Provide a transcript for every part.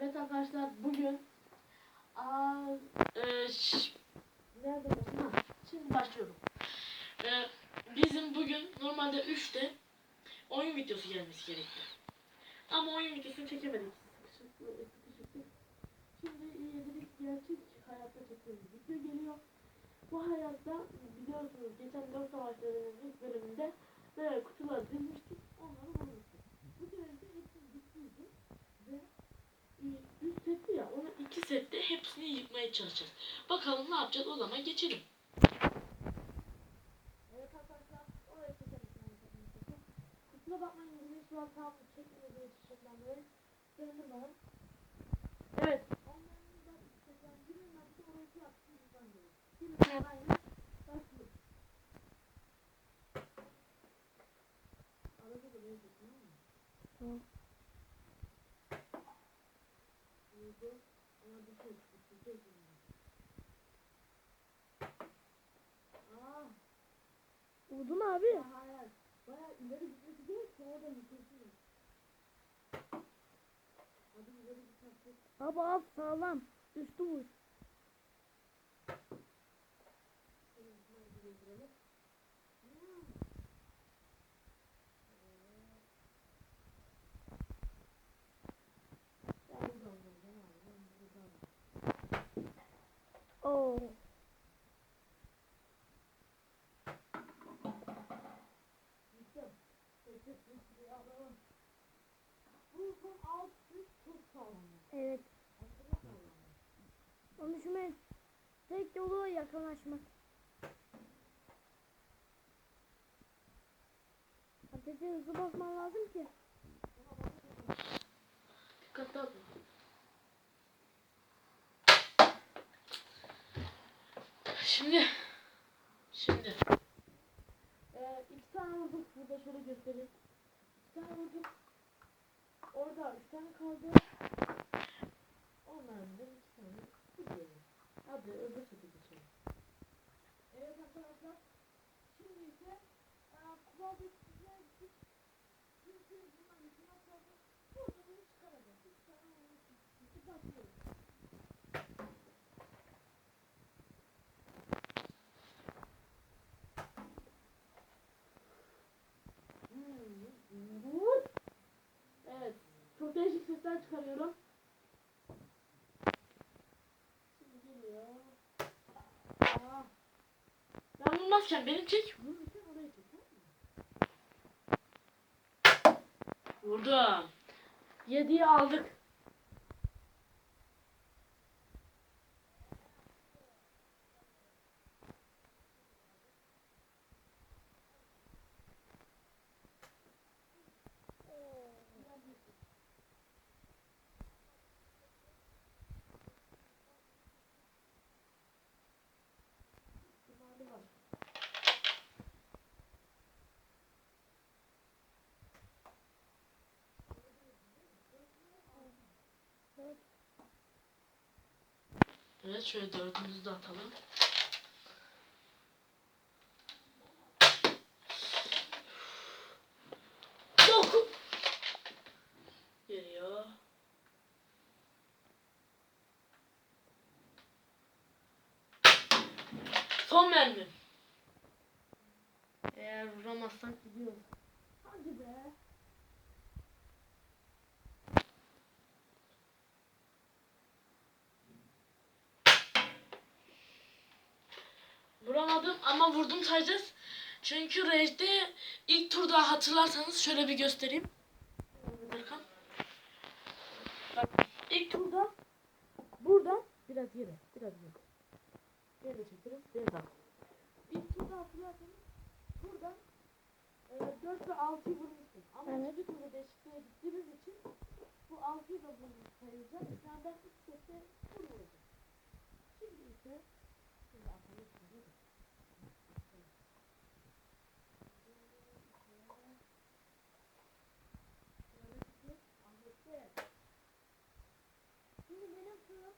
Evet arkadaşlar bugün aa, e, ş- nerede? Ha, Şimdi başlıyorum. E, bizim bugün normalde 3'te oyun videosu gelmesi gerekti. Ama oyun videosunu çekemedik. Şimdi bir gerçek hayatta çektiğimiz video geliyor. Bu hayatta biliyorsunuz geçen 4 savaşlarının ilk bölümünde böyle kutuları dizmiştik. Üç setli ya onu iki sette hepsini yıkmaya çalışacağız. Bakalım ne yapacağız o zaman geçelim. Evet arkadaşlar oraya çekelim. Kusura bakmayın bizim şu an tam çekmediği için dolayı söyledim bana. Evet. Onların da tekrar girin ben de oraya şey yaptım. Ben de. Şimdi orayla başlıyoruz. Arada da böyle tamam mı? Tamam. Ama bir şey yani. Aa, Vurdun abi. hayır. Baya ileri gitmesi gerek ki orada yıkılsın. Hadi ileri gitmesi. Abi al sağlam. Üstü vur. Evet. Aşırı sağlam. Onu düşünme. Tek yolu yakınlaşmak. Ateşe hızlı basman lazım ki. Dikkatli olun. Şimdi şimdi ee, iki tane vurduk burada şöyle göstereyim. İki tane vurduk. Orada üç tane kaldı. Onlardan da iki tane gidiyorum. Hadi öbür sete geçelim. Evet arkadaşlar. Şimdi ise e, kural geçişine gittik. Çünkü bunlar yüzüne kaldı. Burada bunu çıkaracağız onu çıkartıp başlıyoruz. Evet. Çok değişik sesler çıkarıyorum. Şimdi geliyor. Aa. Ben vurmazken beni çek. Vururken oraya çek. Vurdum. Yediği aldık. Evet şöyle dördümüzü de atalım. Geliyor. Son mermi. Eğer vuramazsak gidiyoruz. Hadi be. Vuramadım ama vurdum sayacağız. Çünkü Rage'de ilk turda hatırlarsanız şöyle bir göstereyim. Bak ilk turda buradan biraz yere, biraz yere. Yere çekelim, biraz daha. İlk turda hatırlarsanız buradan e, 4 ve 6'yı vurmuştum. Ama Evet. ikinci turda değişikliğe gittiğimiz için bu 6'yı da vurmuş sayılacak. Yani ben 3 sette full. Şimdi ise şimdi atalım şimdi. Şimdi benim sıram.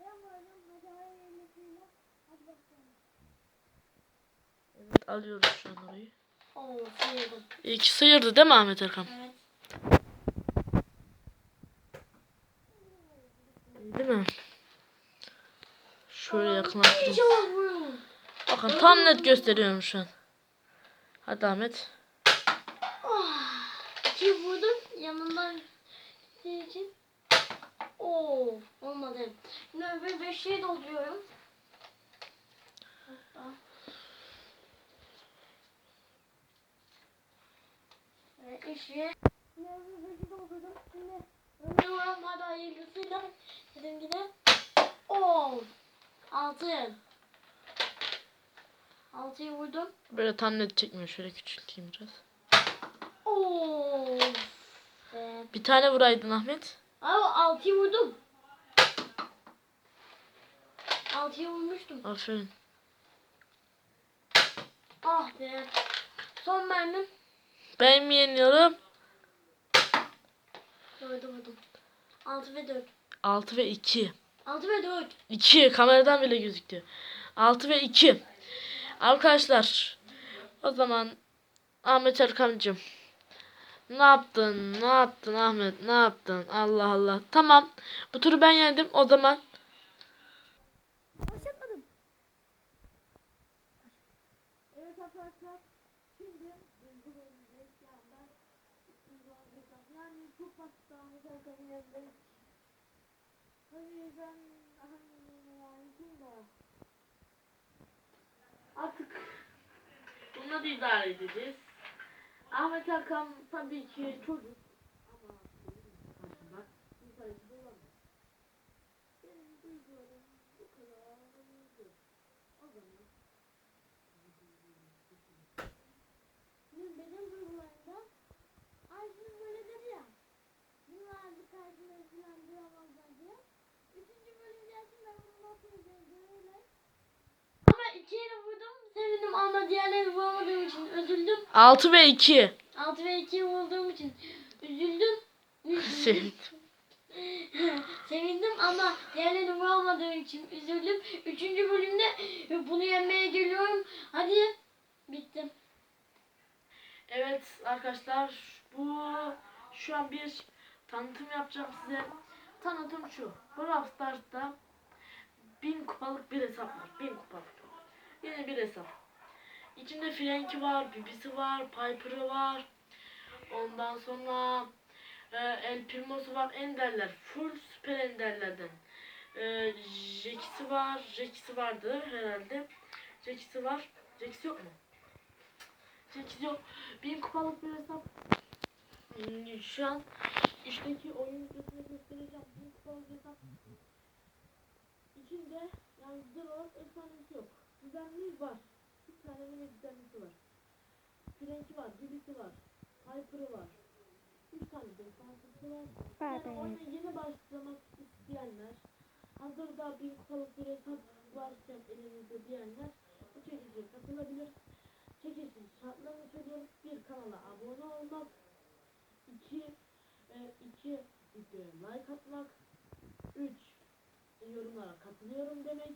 Ben varım. Hadi hayırlısıyla. Hadi bakalım. Evet alıyoruz şu an orayı. Oo sıyırdım. İyi ki sıyırdı değil mi Ahmet Erkan? Evet. Değil mi? Şöyle yakınlaştırayım. Bakın tam net gösteriyorum şu an. Hadi Ahmet. Oh, iki vurdum yanından için. Oo, olmadı. Şimdi öbür beşliği dolduruyorum. Hoppa. Şimdi öbür beşi doldurdum. Şimdi öbür hadi hayırlısıyla. Dedim yine. Oo, altı. Altıyı vurdum. Böyle tam net çekmiyor. Şöyle küçülteyim biraz. Oo. Be. Bir tane vuraydın Ahmet. Abi altıyı vurdum. Altıyı vurmuştum. Aferin. Ah be. Son mermim. Ben mi yeniyorum? Dördü vurdum. Altı ve dört. 6 ve 2. Altı ve dört. 2 kameradan bile gözüktü. 6 ve 2. Arkadaşlar o zaman Ahmet Erkam'cığım ne yaptın? Ne yaptın Ahmet? Ne yaptın? Allah Allah. Tamam. Bu turu ben yendim. O zaman Başlatmadım. Evet arkadaşlar. Şimdi biz bu bölümde şu anda yani çok basit Ahmet Erkan'ın yanındayız. Hani ben hani yani kim de artık bununla da idare edeceğiz. Ahmet Erkam tabii ki çocuk ama. O zaman Şimdi benim duygularımda Ayşe böyle dedi ya Bunlar bir karşıma falan duramazlar diye Üçüncü bölüm gelsin ben bunu nasıl yapacağım öyle Ama iki yere vurdum sevindim ama diğerleri vuramadığım için üzüldüm 6 ve 2. 6 ve 2'yi vurduğum için üzüldüm Sevindim. Sevindim ama diğerlerini vuramadığım için üzüldüm. Üçüncü bölümde bunu yenmeye geliyorum. Hadi. Bitti. Evet arkadaşlar bu şu an bir tanıtım yapacağım size. Tanıtım şu. Brawl Stars'ta bin kupalık bir hesap var. Bin kupalık. Yeni bir hesap. İçinde Frank'i var, Bibisi var, Piper'ı var. Ondan sonra e, El Primo'su var, Enderler. Full süper Enderlerden. E, Jax'i var, Jax'i vardı herhalde. Jax'i var. Jax yok mu? Jax yok. Bin kupalık bir hesap. Hmm, Şu an işteki oyun göstereceğim. İçinde yani güzel olarak efsanesi yok. Düzenli var. Bir tane yine düzenlisi var. Frank'i var, Billy'si var. Piper'ı var. Üç tane de efsanesi var. Yani oyuna yeni başlamak isteyenler, hazırda bir kupalık bir hesap varken elinizde diyenler bu çekiciye katılabilir. Çekişin şartlarını söylüyorum. Bir kanala abone olmak. iki e, iki videoya like atmak. Üç yorumlara katılıyorum demek.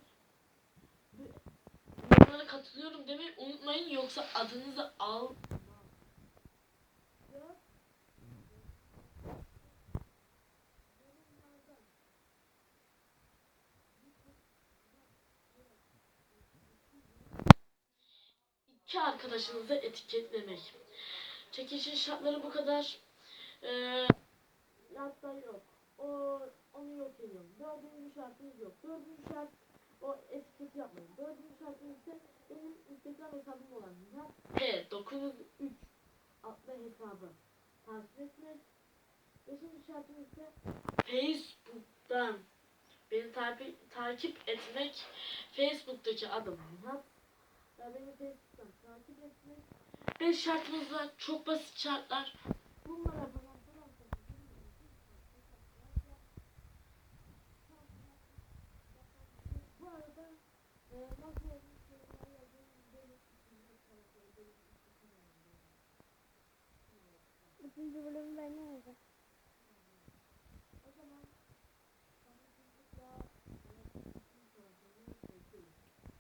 Yorumlara katılıyorum demeyi unutmayın yoksa adınızı al. İki arkadaşınızı etiketlemek. Çekişin şartları bu kadar. Ee, hatta yok. O, onu yok ediyorum. Dördüncü şartınız yok. Dördüncü şart o etiketi yapmayın. Dördüncü şartınız ise benim Instagram hesabım olan P903 adlı hesabı takip etmek. Beşinci şartınız ise Facebook'tan beni takip, takip etmek. Facebook'taki adım Nihat. Ya beni Facebook'tan takip etmek. Beş şartımız var. Çok basit şartlar. Bunlara falan falan Bu arada e, nasıl olmuş yorumlara yazın. Benim Üçüncü bölüm ben ne olacak?